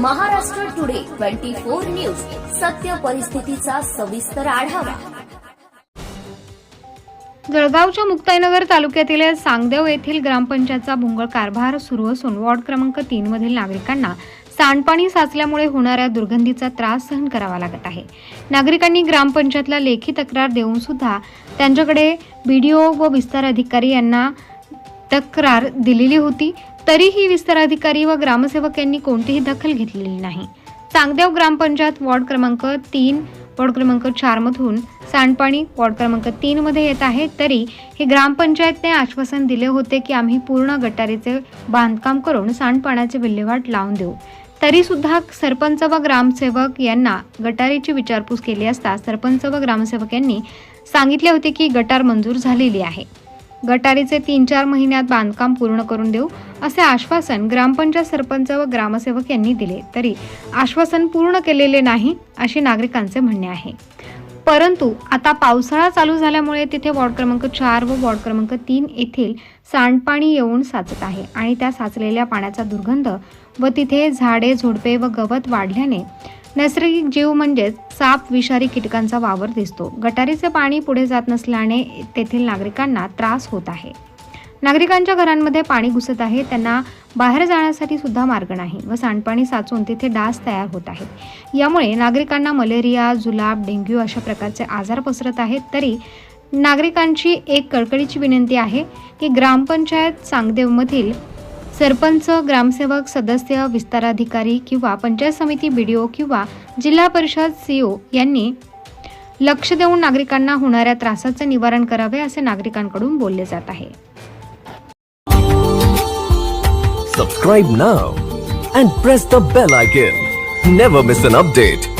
Twenty four news. सत्य परिस्थितीचा सविस्तर आढावा. जळगावच्या मुक्ताईनगर तालुक्यातील सांगदेव येथील ग्रामपंचायतचा भोंगळ कारभार सुरू असून वॉर्ड क्रमांक तीन मधील नागरिकांना सांडपाणी साचल्यामुळे होणाऱ्या दुर्गंधीचा त्रास सहन करावा लागत आहे. नागरिकांनी ग्रामपंचायतला लेखी तक्रार देऊन सुद्धा त्यांच्याकडे बीडीओ व विस्तार अधिकारी यांना तक्रार दिलेली होती. तरीही विस्तार अधिकारी व ग्रामसेवक यांनी कोणतीही दखल घेतलेली नाही. चांगदेव ग्रामपंचायत वॉर्ड क्रमांक तीन वॉर्ड क्रमांक चार मधून सांडपाणी वॉर्ड क्रमांक तीन मध्ये येत आहे. तरी हे ग्रामपंचायतने आश्वासन दिले होते की आम्ही पूर्ण गटारीचे बांधकाम करून सांडपाण्याचे विल्हेवाट लावून देऊ. तरी सुद्धा सरपंच व ग्रामसेवक यांना गटारीची विचारपूस केली असता सरपंच व ग्रामसेवक यांनी सांगितले होते की गटार मंजूर झालेली आहे. गटारीचे तीन चार महिन्यात बांधकाम पूर्ण करून देऊ असे आश्वासन ग्रामपंचायत सरपंच व ग्रामसेवक यांनी दिले. तरी आश्वासन पूर्ण केलेले नाही असे नागरिकांचे म्हणणे आहे. परंतु आता पावसाळा चालू झाल्यामुळे तिथे वॉर्ड क्रमांक चार व वॉर्ड क्रमांक तीन येथील सांडपाणी येऊन साचत आहे आणि त्या साचलेल्या पाण्याचा दुर्गंध व तिथे झाडे झुडपे व गवत वाढल्याने नैसर्गिक जीव म्हणजेच साप विषारी कीटकांचा वावर दिसतो. गटारीचे पाणी पुढे जात नसल्याने तेथील नागरिकांना त्रास होत आहे. नागरिकांच्या घरांमध्ये पाणी घुसत आहे त्यांना बाहेर जाण्यासाठी सुद्धा मार्ग नाही व सांडपाणी साचून तिथे डास तयार होत आहेत यामुळे नागरिकांना मलेरिया जुलाब डेंग्यू अशा प्रकारचे आजार पसरत आहेत. तरी नागरिकांची एक कळकळीची विनंती आहे की ग्रामपंचायत सांगदेवमधील सरपंच ग्रामसेवक सदस्य विस्ताराधिकारी किंवा पंचायत समिती बीडीओ किंवा जिल्हा परिषद सीओ यांनी लक्ष देऊन नागरिकांना होणाऱ्या त्रासाचे निवारण करावे असे नागरिकांकडून बोलले जात आहे. Subscribe now and press the bell icon never miss an update